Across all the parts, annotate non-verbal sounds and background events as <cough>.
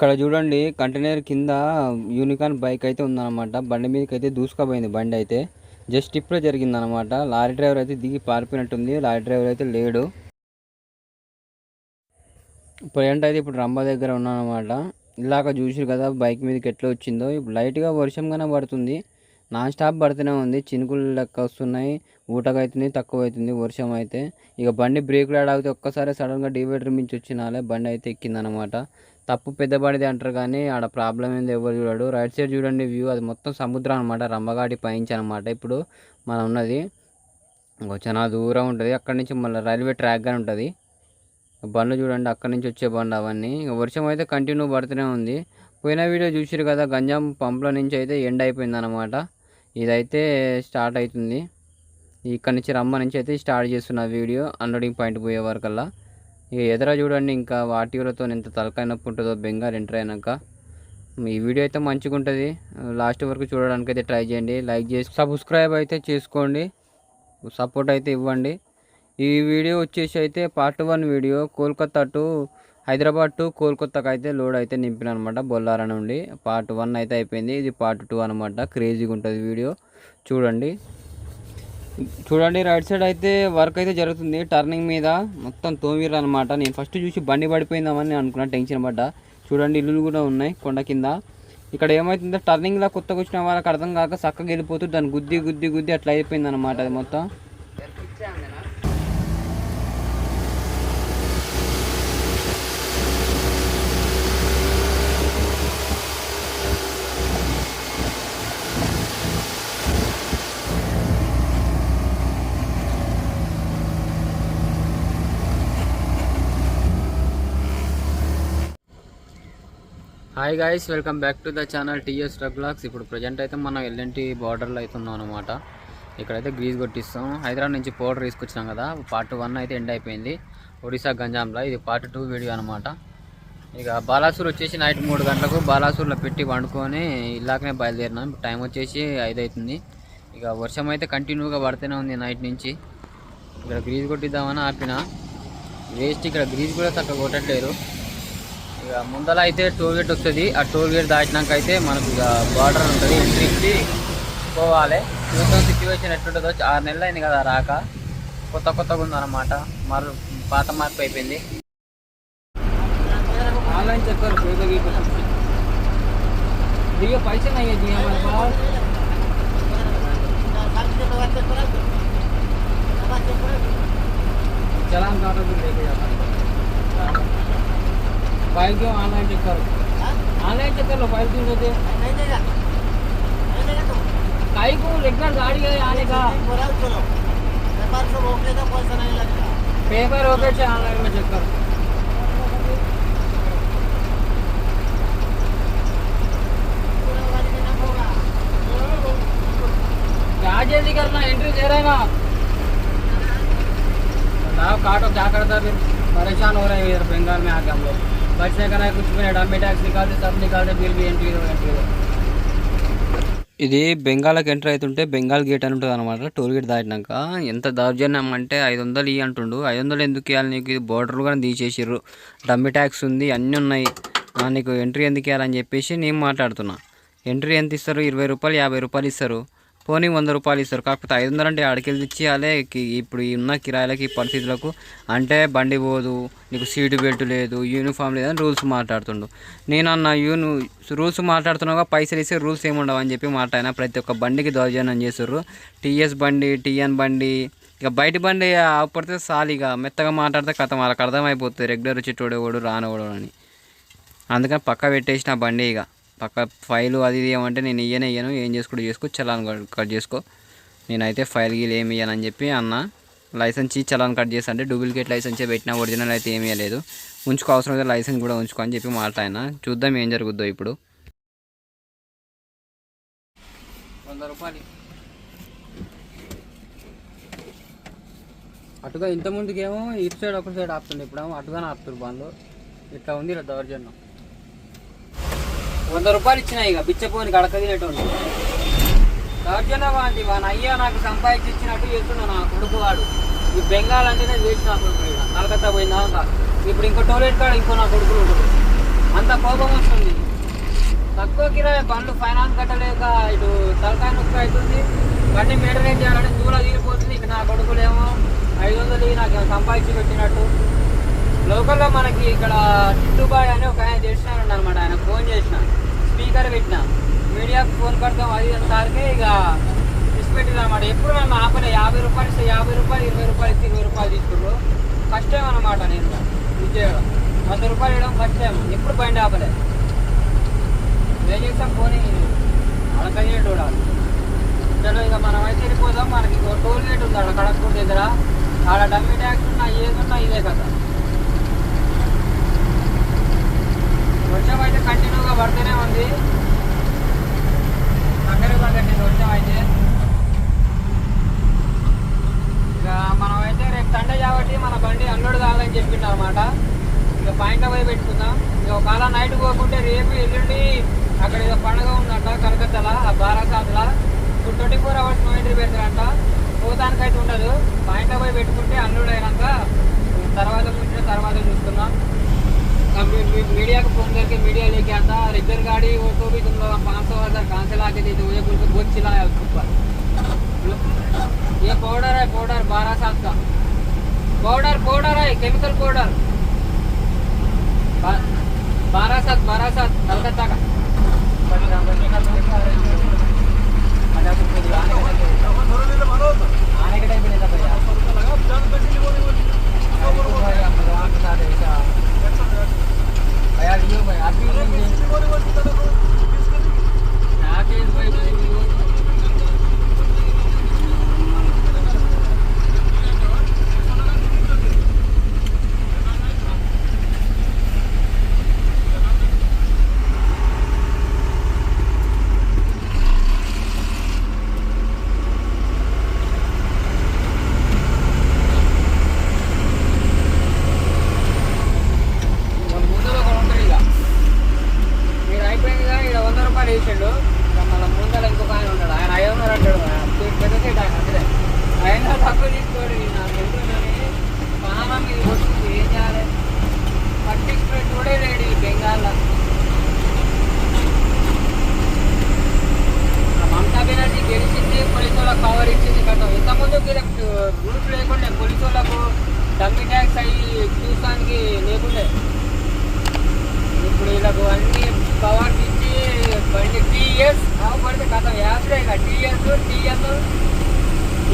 ఇక్కడ చూడండి కంటైనర్ కింద యూనికాన్ బైక్ అయితే ఉందన్నమాట. బండి మీదకి అయితే దూసుకుపోయింది బండి అయితే. జస్ట్ ఇప్పుడే జరిగిందనమాట లారీ డ్రైవర్ అయితే దిగి పారిపోయినట్టుంది. లారీ డ్రైవర్ అయితే లేడు. ప్రజెంట్ అయితే ఇప్పుడు రంభ దగ్గర ఉన్నానమాట ఇలాగ చూసిరు కదా బైక్ మీదకి ఎట్లా వచ్చిందో. ఇప్పుడు లైట్గా వర్షం గానే పడుతుంది. నాన్ స్టాప్ పడుతూనే ఉంది. చినుకులు లెక్క వస్తున్నాయి. ఊటకైతుంది అవుతుంది తక్కువ అవుతుంది వర్షం అయితే. ఇక బండి బ్రేకులు ఆడాగితే ఒక్కసారి సడన్గా డివైడర్ మించి వచ్చినాలే. బండి అయితే ఎక్కిందనమాట తప్పు పెద్దబడిది అంటారు కానీ ఆడ ప్రాబ్లం ఏంది ఎవరు చూడడు. రైట్ సైడ్ చూడండి వ్యూ అది మొత్తం సముద్రం అనమాట రంభగాడి పైంచి అనమాట ఇప్పుడు మనం ఉన్నది చాలా దూరం ఉంటుంది. అక్కడి నుంచి మళ్ళీ రైల్వే ట్రాక్ కానీ ఉంటుంది. బండ్లు చూడండి అక్కడి నుంచి వచ్చే బండ్లు అవన్నీ. వర్షం అయితే కంటిన్యూ పడుతూనే ఉంది. పోయిన వీడియో చూసారు కదా గంజాం పంపుల నుంచి అయితే ఎండ్ అయిపోయింది అనమాట ఇదైతే స్టార్ట్ అవుతుంది. ఇక్కడ నుంచి రమ్మ నుంచి అయితే స్టార్ట్ చేస్తున్న వీడియో అన్లోడింగ్ పాయింట్ పోయే వరకల్లా. ఇక ఎదుర చూడండి ఇంకా వాటిలతో ఎంత తలకాయ నొప్పి ఉంటుందో బెంగాల్ ఎంటర్ అయినాక. ఈ వీడియో అయితే మంచిగా ఉంటుంది. లాస్ట్ వరకు చూడడానికి అయితే ట్రై చేయండి. లైక్ చేసి సబ్స్క్రైబ్ అయితే చేసుకోండి. సపోర్ట్ అయితే ఇవ్వండి. ఈ వీడియో వచ్చేసి అయితే part one video. Kolkata to Hyderabad to కోల్కతాకు అయితే లోడ్ అయితే నింపిన అనమాట బొల్లారా నుండి. పార్ట్ వన్ అయితే అయిపోయింది. ఇది పార్ట్ టూ అనమాట క్రేజీగా ఉంటుంది వీడియో. చూడండి. చూడండి రైట్ సైడ్ అయితే వర్క్ అయితే జరుగుతుంది. టర్నింగ్ మీద మొత్తం తోమిర్రు అనమాట నేను ఫస్ట్ చూసి బండి పడిపోయిందామని నేను అనుకున్నా టెన్షన్ పడ్డా. చూడండి ఇల్లులు కూడా ఉన్నాయి కొండ కింద. ఇక్కడ ఏమవుతుందో టర్నింగ్లో కొత్తగా వచ్చిన వాళ్ళకి అర్థం కాక చక్కగా వెళ్ళిపోతూ దాన్ని గుద్ది గుద్ది గుద్ది అట్లా అయిపోయింది అనమాట అది మొత్తం. Hi guys welcome back to the channel TS blogs ఇప్పుడు ప్రజెంట్ అయితే మనం ఎల్ఎన్టీ బార్డర్లో అయితే ఉన్నాం అనమాట ఇక్కడైతే గ్రీజ్ కొట్టిస్తాం. హైదరాబాద్ నుంచి పౌడర్ తీసుకొచ్చినాం కదా. పార్ట్ వన్ అయితే ఎండ్ అయిపోయింది. ఒడిశా గంజాంలో ఇది పార్ట్ టూ వీడియో అనమాట ఇక బాలాసూర్ వచ్చేసి నైట్ మూడు గంటలకు బాలాసూర్లో పెట్టి వండుకొని ఇలాగనే బయలుదేరినాం. టైం వచ్చేసి ఐదు అవుతుంది. ఇక వర్షం అయితే కంటిన్యూగా పడుతూనే ఉంది నైట్ నుంచి. ఇక్కడ గ్రీజ్ కొట్టిద్దామని ఆపిన. వేస్ట్ ఇక్కడ గ్రీజ్ కూడా చక్కగా కొట్టట్లేరు ఇక ముందర అయితే టోల్ గేట్ వస్తుంది ఆ టోల్ గేట్ దాటినాక అయితే మనకు ఇక బార్డర్ ఉంటుంది ఎంట్రీ ఇచ్చి పోవాలి చూద్దాం సిచ్యువేషన్ ఎట్లుంటుందో ఆరు నెలలు అయింది కదా రాక కొత్త కొత్తగా ఉందన్నమాట మరు పాత మార్పు అయిపోయింది ఆన్లైన్ చెప్పారు దిగ పైసలు అయ్యే चलान काटो फिर लेके जाता हूँ फाइल क्यों ऑनलाइन चेक करो ऑनलाइन चेक कर लो फाइल क्यों देते काई को रेगुलर गाड़ी है आने का पेपर ओके से ऑनलाइन में चेक करो क्या जल्दी करना एंट्री दे रहे हैं ना बताओ काटो क्या करता है फिर परेशान हो रहे हैं इधर बंगाल में आके हम लोग बचने का नहीं कुछ भी नहीं डम्मी टैक्स निकालते सब निकालते बिल भी एंट्री दो एंट्री दो ఇది బెంగాల్కి ఎంటర్ అవుతుంటే బెంగాల్ గేట్ అని ఉంటుంది అనమాట టోల్ గేట్ దాటినాక ఎంత దౌర్జన్యం అంటే ఐదు వందలు ఇవి అంటుండు ఐదు వందలు ఎందుకు ఇవ్వాలి నీకు ఇది బోర్డర్ కూడా తీసేసిర్రు డమ్మి ట్యాక్స్ ఉంది అన్నీ ఉన్నాయి ఆ, నీకు ఎంట్రీ ఎందుకు ఇవ్వాలని చెప్పేసి నేను మాట్లాడుతున్నా ఎంట్రీ ఎంత ఇస్తారు ఇరవై రూపాయలు యాభై రూపాయలు ఇస్తారు పోనీ వంద రూపాయలు ఇస్తారు. కాకపోతే ఐదు వందలు అంటే ఆడికెళ్ళి ఇచ్చేయాలి ఇప్పుడు ఉన్న కిరాయిలకి పరిస్థితులకు అంటే బండి పోదు నీకు సీటు బెల్ట్ లేదు యూనిఫామ్ లేదని రూల్స్ మాట్లాడుతుండు. నేను అన్న యూను రూల్స్ మాట్లాడుతున్నాగా పైసలు ఇస్తే రూల్స్ ఏముండవు అని చెప్పి మాట్లాడినా ప్రతి ఒక్క బండికి దౌర్జన్యం చేస్తారు టీఎస్ బండి టీఎన్ బండి ఇక బయట బండి ఆపడితే సాలిగా ఇక. మెత్తగా మాట్లాడితే కథ వాళ్ళకి అర్థమైపోతుంది. రెగ్యులర్ వచ్చేటోడేవాడు రానివాడు అని. అందుకని పక్క పెట్టేసిన బండి ఇక. పక్క ఫైలు అది ఇది ఏమంటే నేను ఇయ్యను ఇయ్యను. ఏం చేసుకుంటూ చేసుకో చలాన్ కట్- చేసుకో. నేనైతే ఫైల్ గీలు ఏమి ఇయ్యనని చెప్పి అన్న. లైసెన్స్ ఇచ్చి చలాన్ కట్ చేసి అంటే డూప్లికేట్ లైసెన్సే పెట్టినా ఒరిజినల్ అయితే ఏమీ లేదు ఉంచుకో అవసరం అయితే లైసెన్స్ కూడా ఉంచుకో అని చెప్పి మాట్లాడిన. చూద్దాం ఏం జరుగుద్దో ఇప్పుడు. వంద రూపాయలు. అటుగా ఇంతకుముందుకేమో ఇటు సైడ్ ఒక సైడ్ ఆపుతుండే ఇప్పుడేమో అటుగానే ఆపుతారు బండ్లు. ఇట్లా ఉంది ఇలా దౌర్జన్యం. వంద రూపాయలు ఇచ్చినాయి ఇక బిచ్చపోని గడక తినేటోళ్ళు. దౌర్జన్యం వాంటి వాని అయ్యా నాకు సంపాదించి ఇచ్చినట్టు చేస్తున్నా నా కొడుకు వాడు. ఈ బెంగాల్ అంటేనే వేసి నా కొడుకు ఈడ. కలకత్తా పోయిందా అంతా ఇప్పుడు ఇంకో టోయిలెట్ కాడ ఇంకో నా కొడుకులు ఉంటాడు అంత కోపం వస్తుంది. తక్కువ కిరాయి బండ్లు ఫైనాన్స్ కట్టలేక ఇటు తలకాయ నొప్పి అవుతుంది. బండి మెయింటైన్ చేయాలంటే దూర తీరిపోతుంది. ఇక నా కొడుకులేమో ఐదు వందలు ఇవి నాకు సంపాదించి పెట్టినట్టు. లోకల్లో మనకి ఇక్కడ టిట్టుబాయ్ అని ఒక ఆయన చేసినాడు అనమాట ఆయన ఫోన్ చేసినాను స్పీకర్ పెట్టినా. మీడియాకు ఫోన్ కడతాం అది సార్కే ఇక పెట్టింది అనమాట ఎప్పుడు నన్ను ఆపలే. యాభై రూపాయలు ఇస్తే యాభై రూపాయలు ఇరవై రూపాయలు ఇస్తే ఇరవై రూపాయలు తీసుకున్నారు ఫస్ట్ టైం అనమాట నేను ఇది చేయడం వంద రూపాయలు ఇవ్వడం ఫస్ట్ టైం ఎప్పుడు బండి ఆపలే. ఏం చేస్తాం పోనీ అడగయ్యేటి చూడాలి. చలో ఇక మనం అయితే వెళ్ళిపోదాం. మనకి టోల్ గేట్ ఉంది. అక్కడ కడక్పూర్ దగ్గర. ఆడ డమ్మీ ట్యాక్స్ ఉన్నా ఏదున్నా ఇదే కదా. వర్షం అయితే కంటిన్యూగా పడుతూనే ఉంది. అక్కడే పడకండి వర్షం అయితే. ఇక మనం అయితే రేపు సండే కాబట్టి మన బండి అన్లోడ్ కావాలని చెప్పిండు అనమాట ఇక పాయింట్ పోయి పెట్టుకుందాం. ఇక ఒకవేళ నైట్ పోకుంటే రేపు ఎల్లుండి అక్కడ ఏదో పండుగ ఉందంట కలకత్తాల ఆ బారాసాత్ల ఇప్పుడు twenty four hours no entry పెడతారంట. పోతానికైతే ఉండదు. పాయింట్ పోయి పెట్టుకుంటే అన్లోడ్ అయినాక తర్వాత కూర్చున్న తర్వాత చూస్తున్నాం अब मीडिया को फ़ोन करके मीडिया लेके आता रेगुलर गाड़ी वो तो भी तुम लोग पाँच सौ हज़ार कहाँ से ला के दी थी मुझे बोल के बहुत चिल्लाया उसके ऊपर ये पाउडर है पाउडर बारह सात का। पाउडर पाउडर है केमिकल पाउडर बारह सात बारह सात कलकत्ता का। आने के टाइम- पे लेता আর ইয়ে ভাই আপনি ఇంతకుముందు రూల్స్ లేకుండా పోలీసు వాళ్ళకు డమ్మి ట్యాక్స్ అయ్యి చూసానికి లేకుండే. ఇప్పుడు వీళ్ళకు అన్ని పవర్స్ ఇచ్చి బండి టీఎస్ పడితే కథ. యాభై ఇక టీఎస్ టీఎస్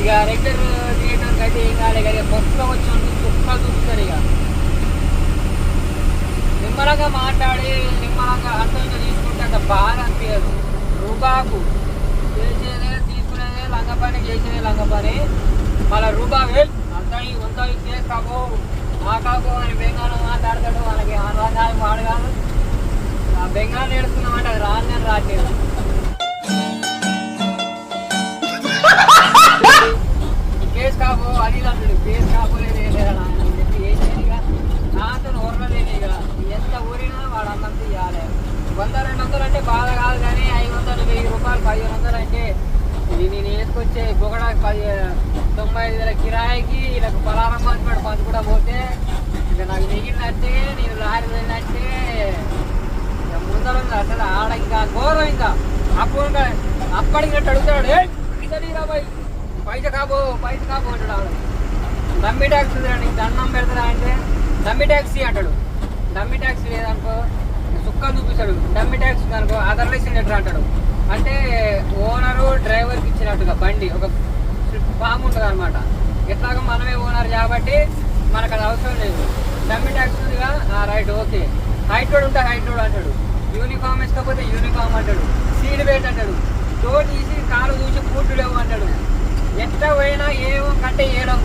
ఇక రెగ్యులర్ థియేటర్కి అయితే ఏం కాలే ఇక కొత్త వచ్చిన చుక్క చూస్తారు ఇక. నిమ్మలంగా మాట్లాడి నిమ్మలంగా అర్థంగా తీసుకుంటే అంత బాగా అనిపించదు రూబాకు చేసేదే లంగ పని చేసేదే లంగ పని మళ్ళీ రూబా వేల్ అంత వంద మా కాబో అని బెంగాలం మాట్లాడతాడు మనకి ఆనందాలు వాడగాను కాదు ఆ బెంగాల్ నేర్చుకున్నామంటే అది రాని నేను రాట్లేదు కేసు కాపు అది అంటాడు కేసు కాబోలేదు ఏం లేదా అని చెప్పి ఏం ఇక నాతో ఊరలేదు ఇక ఎంత ఊరినా వాడు అంతంత ఇవ్వాలి వంద రెండు వందలు అంటే బాధ కాదు కానీ ఐదు వందలు వెయ్యి రూపాయలు పదిహేను వందలు అంటే ఇది నేను వేసుకొచ్చే గుగడ పది తొంభై ఐదు వేల కిరాయికి వీళ్ళకి పలారం పంచుకోవడం పంచు కూడా పోతే ఇక నాకు మిగిలినట్టే నేను లారీ వెళ్ళినట్టే ముందర ఉంది అసలు ఆడ ఇంకా ఘోరం ఇంకా. అప్పుడు ఇంకా అప్పటికి అడుగుతాడు ఇతని పైస కాబో పైస కాబో అంటాడు ఆవిడ డమ్మి ట్యాక్సీ నీకు దండం పెడతారా అంటే డమ్మి ట్యాక్సీ అంటాడు. డమ్మి ట్యాక్సీ లేదనుకో సుక్క చూపిస్తాడు. డమ్మి ట్యాక్సీ అనుకో అదర్లెస్ లెటర్ అంటాడు. అంటే ఓనరు డ్రైవర్కి ఇచ్చినట్టుగా బండి ఒక ఫామ్ ఉంటుంది అనమాట ఎట్లాగో మనమే ఓనర్ కాబట్టి మనకు అది అవసరం లేదు. డమ్మి ట్యాక్సీ ఉందిగా రైట్ ఓకే. హైట్ రోడ్ ఉంటే హైట్ రోడ్ అంటాడు. యూనిఫామ్ వేసుకోకపోతే యూనిఫామ్ అంటాడు. సీడ్ బెల్ట్ అంటాడు. డోర్ తీసి కాలు చూసి పూట్లు లేవు అంటాడు. ఎట్లా పోయినా ఏమో కంటే ఏడం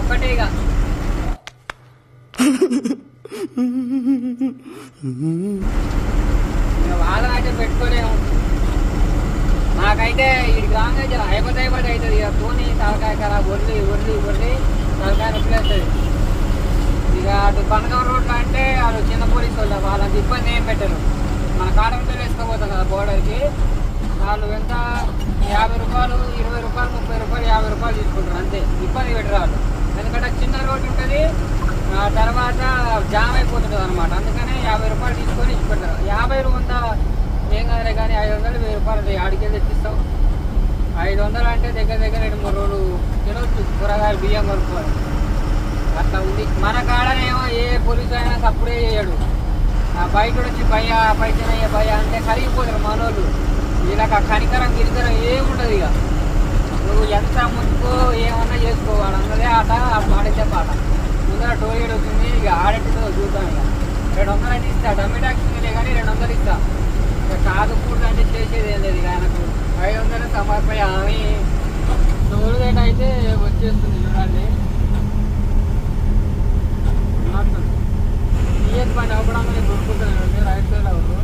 ఒకటే ఇక. <laughs> ఇక వాదన అయితే పెట్టుకోలేము నాకైతే ఈ రాగా జర అయిపోతే అయిపోతే అవుతుంది ఇక. పోనీ తలకాయ ఖరాబ్ ఒర్లి ఒర్లి ఒర్లి తలకాయ నొప్పి వేస్తుంది ఇక అటు కనకం రోడ్లు అంటే అటు చిన్న పోలీసు వాళ్ళు వాళ్ళంత ఇబ్బంది ఏం పెట్టరు. మన కాటంతో వేసుకోబోతాం కదా బోర్డర్కి. వాళ్ళు ఎంత? యాభై రూపాయలు ఇరవై రూపాయలు ముప్పై రూపాయలు యాభై రూపాయలు తీసుకుంటారు అంతే. ఇబ్బంది పెట్టరు వాళ్ళు. ఎందుకంటే చిన్న రోడ్డు ఉంటుంది ఆ తర్వాత జామ్ అయిపోతుంది అనమాట అందుకనే యాభై రూపాయలు తీసుకొని ఇచ్చిపెట్టారు యాభై వంద ఏం కాదులే కానీ ఐదు వందలు వెయ్యి రూపాయలు ఆడికెళ్ళి తెచ్చిస్తాం ఐదు వందలు అంటే దగ్గర దగ్గర రెండు మూడు రోజులు తినొచ్చు కూరగాయలు బియ్యం కొనుక్కోవాలి అట్లా ఉంది. మన కాడనేమో ఏ పోలీసు అయినా అప్పుడే చేయడు. ఆ బయట వచ్చి భయ పైసనయ్య భయ అంటే కరిగిపోతారు మనోళ్ళు. వీళ్ళకి ఆ కనికరం గిరికరం ఏముండదు ఇక. నువ్వు ఎంత ముందుకో ఏమన్నా చేసుకోవాలి అన్నదే ఆట ఆడితే పాట. ముందర టోయిడ్ వచ్చింది ఇక ఆడేటో చూద్దాం ఇక. రెండు వందలు అయితే ఇస్తా. డమ్మి ట్యాక్స్ కానీ రెండు వందలు ఇస్తా. ఇక కాదు కూడా అంటే చేసేది ఏం లేదు ఆయనకు. ఐదు వందలు సమర్పయ ఆమె. టోల్గేట్ అయితే వచ్చేస్తుంది చూడండి. ఉన్నట్టుంది. టీఎస్ పని అవ్వడం దొరుకుతుంది రైట్ సైడ్ అవ్వదు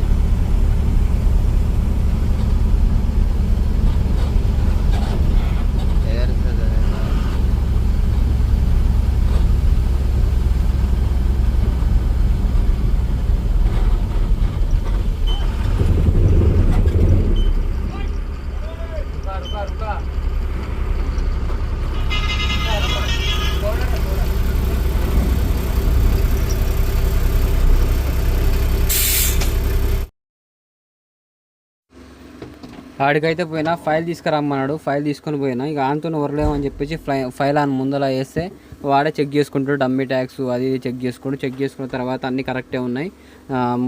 ఆడికైతే పోయినా ఫైల్ తీసుకురమ్మన్నాడు ఫైల్ తీసుకొని పోయినా. ఇక ఆంతో వరలేమని చెప్పేసి ఫ్లై ఫైల్ ఆయన ముందర వేస్తే వాడే చెక్ చేసుకుంటాడు డమ్మీ ట్యాక్స్ అది ఇది చెక్ చేసుకుంటూ చెక్ చేసుకున్న తర్వాత అన్నీ కరెక్టే ఉన్నాయి.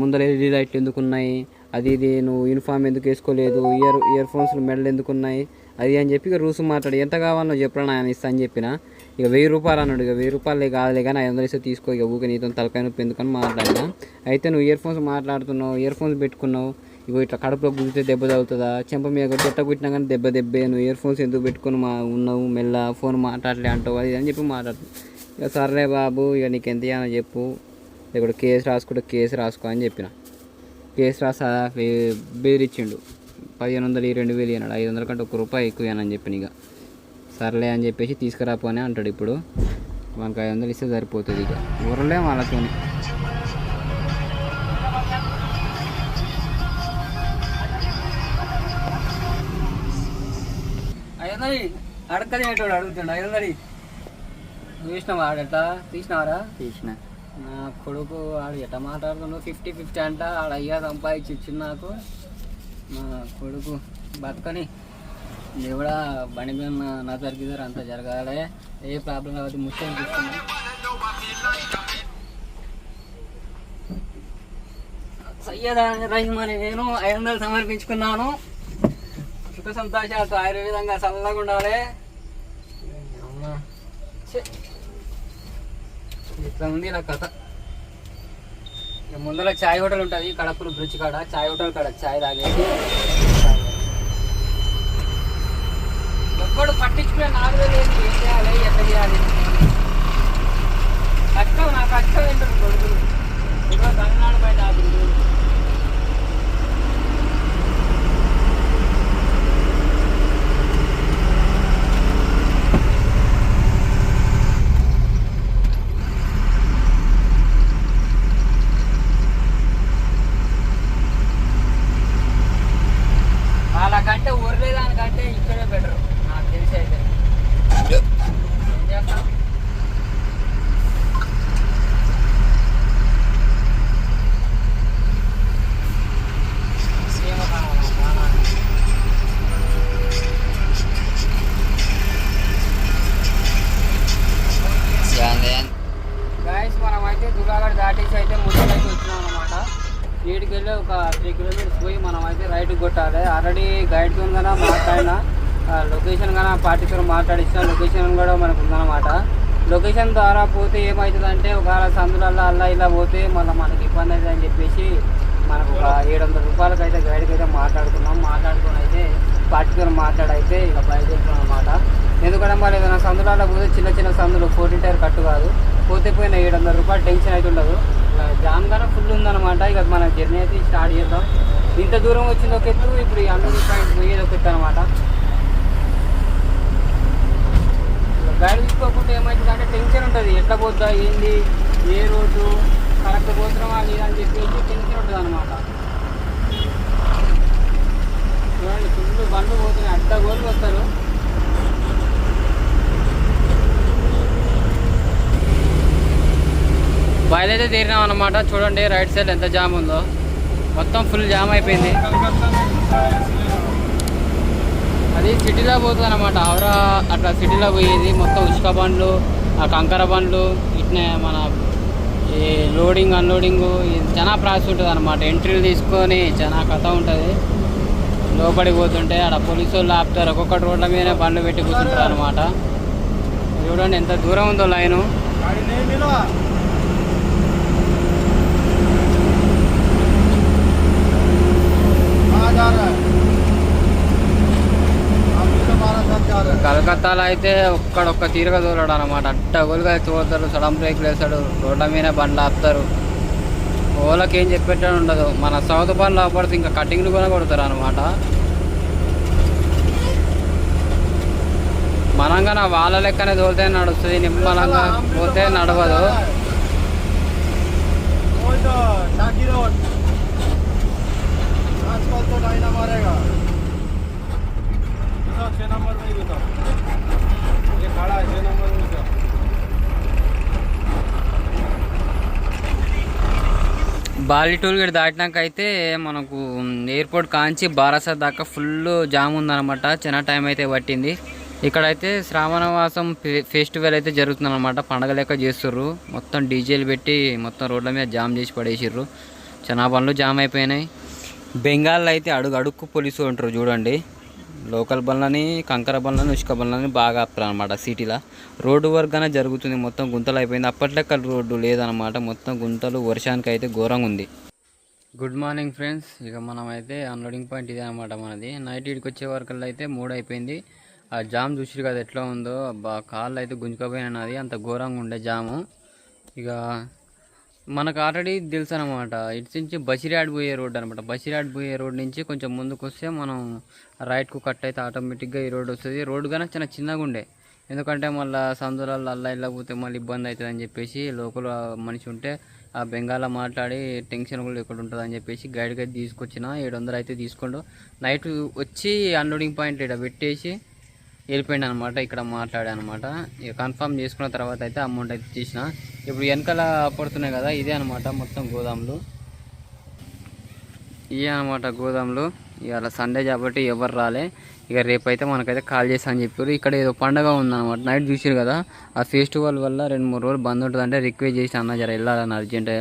ముందర ఎల్ఈడి లైట్లు ఎందుకు ఉన్నాయి? అది ఇది నువ్వు యూనిఫామ్ ఎందుకు వేసుకోలేదు? ఇయర్ ఇయర్ ఫోన్స్ మెడల్ ఎందుకు ఉన్నాయి? అది అని చెప్పి ఇక రూసు మాట్లాడి. ఎంత కావాలో చెప్పరా ఆయన ఇస్తా అని చెప్పిన. ఇక వెయ్యి రూపాయలు అన్నాడు. ఇక వెయ్యి రూపాయలు కాదులే కానీ ఐదు వందలు ఇస్తే తీసుకో. ఇక ఊకే నీతో తలకాయ నొప్పి ఎందుకని మాట్లాడినా. అయితే నువ్వు ఇయర్ ఫోన్స్ మాట్లాడుతున్నావు ఇయర్ ఫోన్స్ పెట్టుకున్నావు. ఇగో ఇట్లా కడుపులో గుద్దితే దెబ్బ తగులుతుందా? చెంప మీద కొట్టి కుట్టినా కానీ దెబ్బ దెబ్బే నువ్వు ఇయర్ ఫోన్స్ ఎందుకు పెట్టుకుని మా ఉన్నావు? మెల్ల ఫోన్ మాట్లాడలే అంటావు. అది అని చెప్పి మాట్లాడు ఇక సర్లే బాబు ఇక నీకు ఎంత అని చెప్పు. ఇక్కడ కేసు రాసుకుంటే కేసు రాసుకో అని చెప్పిన. కేసు రాసా బెదిరించిండు పదిహేను వందలు ఈ రెండు వేలు అన్నాడు ఐదు వందల కంటే ఒక రూపాయి ఎక్కువ అని చెప్పిన ఇక సర్లే అని చెప్పేసి తీసుకురాపోనే అంటాడు ఇప్పుడు. మనకు ఐదు వందలు ఇస్తే సరిపోతుంది ఇక. ఊరలే వాళ్ళతోనే. అయ్యన్నది అడక్కది ఏంటోడు అడుగుతుండు. అయ్యన్నది చూసినావా? ఆడట తీసినావరా? తీసిన. నా కొడుకు ఆడు ఎట్ట మాట్లాడుతున్నావు ఫిఫ్టీ ఫిఫ్టీ అంట. ఆడ అయ్యా సంపాదించి ఇచ్చిండు నాకు. నా కొడుకు బతకని దేవుడా బండి మీద నా- జరిగిదారు అంత జరగాలి. ఏ ప్రాబ్లం కాబట్టి ముఖ్యం తీసుకున్నా సయ్యద రహిమని నేను ఐదు వందలు సమర్పించుకున్నాను. సుఖ సంతోషాలతో ఆయుర్వేదంగా చల్లగా ఉండాలి. ఇట్లా ఉంది ఇలా కథ. ముందర చాయ్ హోటల్ ఉంటుంది కడపలు బ్రిడ్జ్ కాడ. చాయ్ హోటల్ కాడ చాయ్ తాగేసి ఒక్కడు పట్టించుకునే నాలుగు వేలు ఏంటి? ఏం చేయాలి? ఎట్లా చేయాలి? కష్టం నా కష్టం ఏంటో కొడుకులు ఇక్కడ తమిళనాడు బయట ఆపిండు వాళ్ళకంటే ఊర్లేదానికంటే ఇక్కడే బెటర్ నాకు తెలిసి అయితే ఏం చేస్తాం ఏమో కావాలి, కావాలి. గాయస్ మనం అయితే దుర్గాగఢ్ దాటేసి అయితే ముద్దలైతే వచ్చినాం అనమాట వీటికి వెళ్ళి ఒక త్రీ కిలోమీటర్స్ పోయి మనం అయితే రైట్ కొట్టాలి ఆల్రెడీ గైడ్తో కన్నా మాట్లాడిన లొకేషన్ కన్నా పార్టీతో మాట్లాడిస్తాం లొకేషన్ కూడా మనకు ఉందన్నమాట లొకేషన్ ద్వారా పోతే ఏమవుతుందంటే ఒకవేళ సందులల్లో అల్లా ఇలా పోతే మళ్ళీ మనకి ఇబ్బంది అవుతుంది అని చెప్పేసి మనకు ఒక ఏడు వందల రూపాయలకి అయితే గైడ్కి అయితే మాట్లాడుకున్నాం. మాట్లాడుకుని అయితే పార్టీతో మాట్లాడైతే ఇక బయలుదేరుతున్నాం అనమాట ఎందుకంటే మరి ఏదైనా సందులలో పోతే చిన్న చిన్న సందులు ఫోర్టీ టైర్ కట్టు కాదు. పోతే పోయిన ఏడు వందల రూపాయలు టెన్షన్ అయితే ఉండదు. జామ్ గానే ఫుల్ ఉందన్నమాట. ఇక మన జర్నీ అయితే స్టార్ట్ చేద్దాం. ఇంత దూరం వచ్చింది ఒక ఎత్తు ఇప్పుడు ఈ అన్నూరు పాయింట్ పోయేది ఒక ఎత్తు అనమాట గైడ్ తీసుకోకుండా ఏమవుతుందంటే టెన్షన్ ఉంటుంది. ఎట్లా పోద్దా ఏంది ఏ రోడ్డు కరెక్ట్ పోతున్నామా లేదా అని చెప్పేసి టెన్షన్ ఉంటుంది అనమాట చూడండి ఫుల్ బండ్లు పోతున్నాయి. అడ్డ గోళ్ళు వస్తారు బయలుదేరి తీరినాం అనమాట చూడండి రైట్ సైడ్ ఎంత జామ్ ఉందో. మొత్తం ఫుల్ జామ్ అయిపోయింది. అది సిటీలో పోతుంది అనమాట హౌరా అట్లా సిటీలో పోయేది. మొత్తం ఇసుక బండ్లు ఆ కంకర బండ్లు ఇట్నే మన ఈ లోడింగ్ అన్లోడింగ్ చాలా ప్రాసెస్ ఉంటుంది అనమాట ఎంట్రీలు తీసుకొని చాలా కథ ఉంటుంది. లోపలికి పోతుంటే ఆడ పోలీసు వాళ్ళు ఆపుతారు. ఒక్కొక్కటి రోడ్ల మీద బండ్లు పెట్టి కూర్చుంటారు అనమాట చూడండి ఎంత దూరం ఉందో లైను. కలకత్తాలో అయితే ఒక్కడొక్క తీరుగా తోలడు అనమాట అట్టగోలుగా తోలుతారు సడన్ బ్రేక్ వేస్తాడు రోడ్ల మీద బండ్లు ఆపుతారు ఓలకి ఏం చెప్పేటట్టు ఉండదు మన సౌత్ బండ్లు ఆపడితే ఇంకా కటింగ్లు కూడా కొడతారు అనమాట మనంగా నా వాళ్ళ లెక్కనే తోలితే నడుస్తుంది నిమ్మలంగా పోతే నడవదు वो तो टाकी रोड आजकल तो डायना मारेगा బాలి టోల్ గేట్ దాటినాక అయితే మనకు ఎయిర్పోర్ట్ కాంచి బారాసాత్ దాకా ఫుల్ జామ్ ఉందన్నమాట. చిన్న టైం అయితే పట్టింది. ఇక్కడైతే శ్రావణవాసం ఫె- ఫెస్టివల్ అయితే జరుగుతుంది అనమాట పండగ లెక్క చేస్తుర్రు. మొత్తం డీజేలు పెట్టి మొత్తం రోడ్ల మీద జామ్ చేసి పడేసిర్రు. చిన్న పనులు జామ్ అయిపోయినాయి. బెంగాల్లో అయితే అడుగు అడుక్కు పోలీసులు ఉంటారు చూడండి. లోకల్ బండ్లని కంకర బండ్లని ఇసుక బండ్లని బాగా ఆపుతారు అనమాట సిటీలో. రోడ్డు వర్గానే జరుగుతుంది మొత్తం గుంతలు అయిపోయింది. అప్పట్లెక్క రోడ్డు లేదనమాట మొత్తం గుంతలు వర్షానికి అయితే ఘోరంగా ఉంది. గుడ్ మార్నింగ్ ఫ్రెండ్స్ ఇక మనం అయితే అన్లోడింగ్ పాయింట్ ఇదే అనమాట మనది. నైట్ ఇడికి వచ్చే వరకు అయితే మూడు అయిపోయింది. ఆ జామ్ చూసిరు కదా ఎట్లా ఉందో. బా కాళ్ళు అయితే గుంజుకపోయినది అంత ఘోరంగా ఉండే జాము. ఇక మనకు ఆల్రెడీ తెలుసు అనమాట ఇటు నుంచి బసిరాడ్ పోయే రోడ్ అనమాట బసిరాడ్ పోయే రోడ్ నుంచి కొంచెం ముందుకు వస్తే మనం రైట్కు కట్ అయితే ఆటోమేటిక్గా ఈ రోడ్ వస్తుంది. రోడ్ కానీ చాలా చిన్నగా ఉండే. ఎందుకంటే మళ్ళీ సందులలో అల్లా ఇల్లా పోతే మళ్ళీ ఇబ్బంది అవుతుంది అని చెప్పేసి లోకల్ మనిషి ఉంటే ఆ బెంగాల మాట్లాడి టెన్షన్ కూడా ఇక్కడ ఉంటుంది అని చెప్పేసి గైడ్కి అయితే తీసుకొచ్చిన. ఏడు వందలు అయితే తీసుకోండు. నైట్ వచ్చి అన్లోడింగ్ పాయింట్ ఇక్కడ పెట్టేసి వెళ్ళిపోయింది అనమాట ఇక్కడ మాట్లాడా అనమాట ఇక కన్ఫర్మ్ చేసుకున్న తర్వాత అయితే అమౌంట్ అయితే తీసిన ఇప్పుడు వెనకాల పడుతున్నాయి కదా ఇదే అనమాట మొత్తం గోదాములు. ఇవే అనమాట గోదాములు. ఇవాళ సండే కాబట్టి ఎవరు రాలే. ఇక రేపైతే మనకైతే కాల్ చేస్తా అని చెప్పారు. ఇక్కడ ఏదో పండగ ఉందన్నమాట. నైట్ చూసారు కదా ఆ ఫెస్టివల్ వల్ల రెండు మూడు రోజులు బంద్ ఉంటుంది అంటే రిక్వెస్ట్ చేసి అన్న జర వెళ్ళాలని అర్జెంట్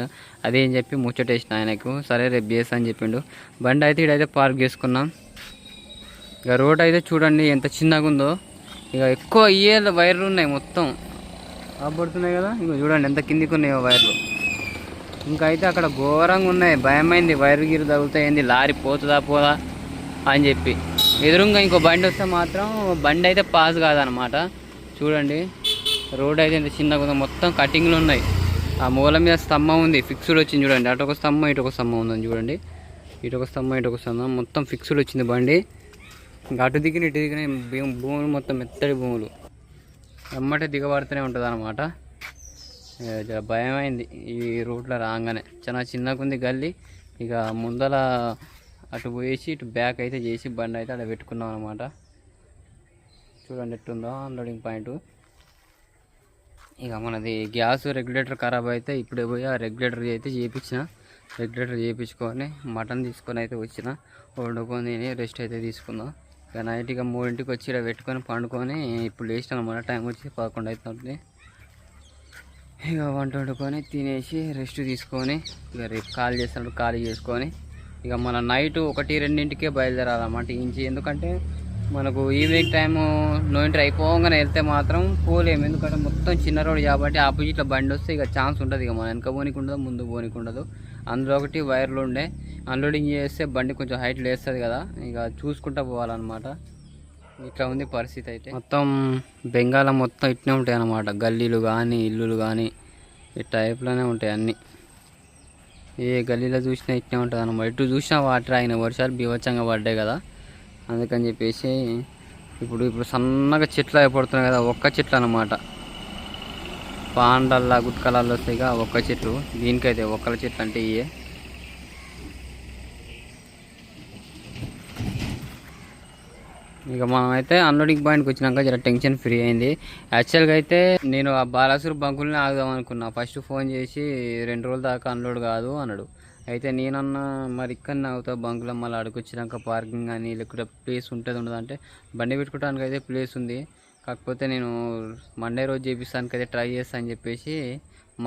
అదే అని చెప్పి ముచ్చటేసిన ఆయనకు. సరే రేపు చేస్తా అని చెప్పిండు. బండి అయితే ఇడైతే పార్క్ చేసుకున్నాం. ఇక రోడ్ అయితే చూడండి ఎంత చిన్నగా ఉందో ఇక ఎక్కువ ఇయే వైర్లు ఉన్నాయి మొత్తం. కాబడుతున్నాయి కదా? ఇక చూడండి ఎంత కిందికి ఉన్నాయో వైర్లు. ఇంకా అయితే అక్కడ ఘోరంగా ఉన్నాయి. భయమైంది. వైర్ గిరు తగులుతాయింది లారీ పోతుందా పోదా అని చెప్పి. ఎదురుగా ఇంకో బండి వస్తే మాత్రం బండి అయితే పాస్ కాదనమాట. చూడండి. రోడ్ అయితే ఎంత చిన్నగా ఉందో. మొత్తం కటింగ్లు ఉన్నాయి. ఆ మూల మీద స్తంభం ఉంది. ఫిక్స్డ్ వచ్చింది చూడండి. అటు ఒక స్తంభం ఇటు ఒక స్తంభం ఉందని చూడండి. ఇటు ఒక స్తంభం ఇటు ఒక స్తంభం. మొత్తం ఫిక్స్డ్ వచ్చింది బండి. అటు దిగిన ఇటు దిగిన భూములు మొత్తం మెత్తడి భూములు. ఎమ్మటే దిగబడుతూనే ఉంటుంది అనమాట భయమైంది. ఈ రూట్లో రాగానే. చాలా చిన్నకుంది గల్లీ. ఇక ముందల అటు పోయేసి ఇటు బ్యాక్ అయితే చేసి బండి అయితే అక్కడ పెట్టుకున్నాం అనమాట చూడండి ఎట్టుందో అన్లోడింగ్ పాయింట్. ఇక మనది గ్యాస్ రెగ్యులేటర్ ఖరాబ్ అయితే ఇప్పుడే పోయి ఆ రెగ్యులేటర్ అయితే చేయించిన రెగ్యులేటర్ చేయించుకొని మటన్ తీసుకొని అయితే వచ్చిన. వండుకొని రెస్ట్ అయితే తీసుకుందాం ఇక నైట్ ఇక మూడింటికి వచ్చి ఇక్కడ పెట్టుకొని పండుకొని ఇప్పుడు లేచిన మన టైం వచ్చి పదకొండు అవుతుంది. ఇక వంట వండుకొని తినేసి రెస్ట్ తీసుకొని ఇక రేపు కాల్ చేస్తాడు ఖాళీ చేసుకొని ఇక మన నైట్ ఒకటి రెండింటికే బయలుదేరాలన్నమాట ఇంచి. ఎందుకంటే మనకు ఈవినింగ్ టైము నో ఎంట్రీ అయిపోగానే వెళ్తే మాత్రం పోలేము. ఎందుకంటే మొత్తం చిన్న రోడ్ కాబట్టి ఆపోజిట్లో బండి వస్తే ఇక ఛాన్స్ ఉంటుంది ఇక. మన వెనక పోనీకి ఉండదు ముందు పోనీకి ఉండదు. అందులో ఒకటి వైర్లు ఉండే. అన్లోడింగ్ చేస్తే బండి కొంచెం హైట్ లేస్తుంది కదా ఇక చూసుకుంటా పోవాలన్నమాట. ఇట్లా ఉంది పరిస్థితి అయితే. మొత్తం బెంగాల్ మొత్తం ఇట్నే ఉంటాయి అన్నమాట గల్లీలు కానీ ఇల్లులు కానీ ఈ టైప్లోనే ఉంటాయి అన్నీ. ఏ గల్లీలో చూసినా ఇట్నే ఉంటుంది అన్నమాట ఇటు చూసినా వాటర్ ఆయన వర్షాలు బీభత్సంగా పడ్డాయి కదా. అందుకని చెప్పేసి ఇప్పుడు ఇప్పుడు సన్నగా చెట్లు అయిపడుతున్నాయి కదా ఒక్క చెట్లు అన్నమాట పాండల్లా గుట్కలాల్లో వస్తాయి ఇక ఒక్క చెట్లు. దీనికైతే ఒక్కల చెట్లు అంటే ఇవే ఇక మనం అయితే అన్లోడింగ్ పాయింట్కి వచ్చినాక జర టెన్షన్ ఫ్రీ అయింది. యాక్చువల్గా అయితే నేను ఆ బాలాసూర్ బంకుల్ని ఆగుదాం అనుకున్నా. ఫస్ట్ ఫోన్ చేసి రెండు రోజుల దాకా అన్లోడ్ కాదు అన్నాడు. అయితే నేనన్నా మరి ఇక్కడ ఆగుతా బంకులో మళ్ళీ అడుకొచ్చినాక పార్కింగ్ కానీ లేకుంటే ప్లేస్ ఉంటుంది ఉండదు? అంటే బండి పెట్టుకోవడానికి అయితే ప్లేస్ ఉంది. కాకపోతే నేను మండే రోజు చేపిస్తానికి అయితే ట్రై చేస్తా అని చెప్పేసి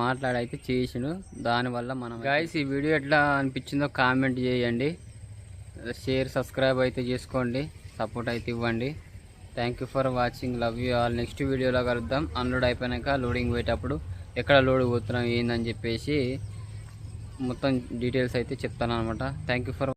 మాట్లాడైతే చేసిండు. దానివల్ల మనం గాయస్ ఈ వీడియో ఎట్లా అనిపించిందో కామెంట్ చేయండి. షేర్ సబ్స్క్రైబ్ అయితే చేసుకోండి. సపోర్ట్ అయితే ఇవ్వండి. Thank you for watching love you all next వీడియోలో కలుద్దాం. అన్లోడ్ అయిపోయాక లోడింగ్ పోయేటప్పుడు ఎక్కడ లోడ్ పోతున్నాం ఏందని చెప్పేసి మొత్తం డీటెయిల్స్ అయితే చెప్తాను అనమాట థ్యాంక్ యూ ఫర్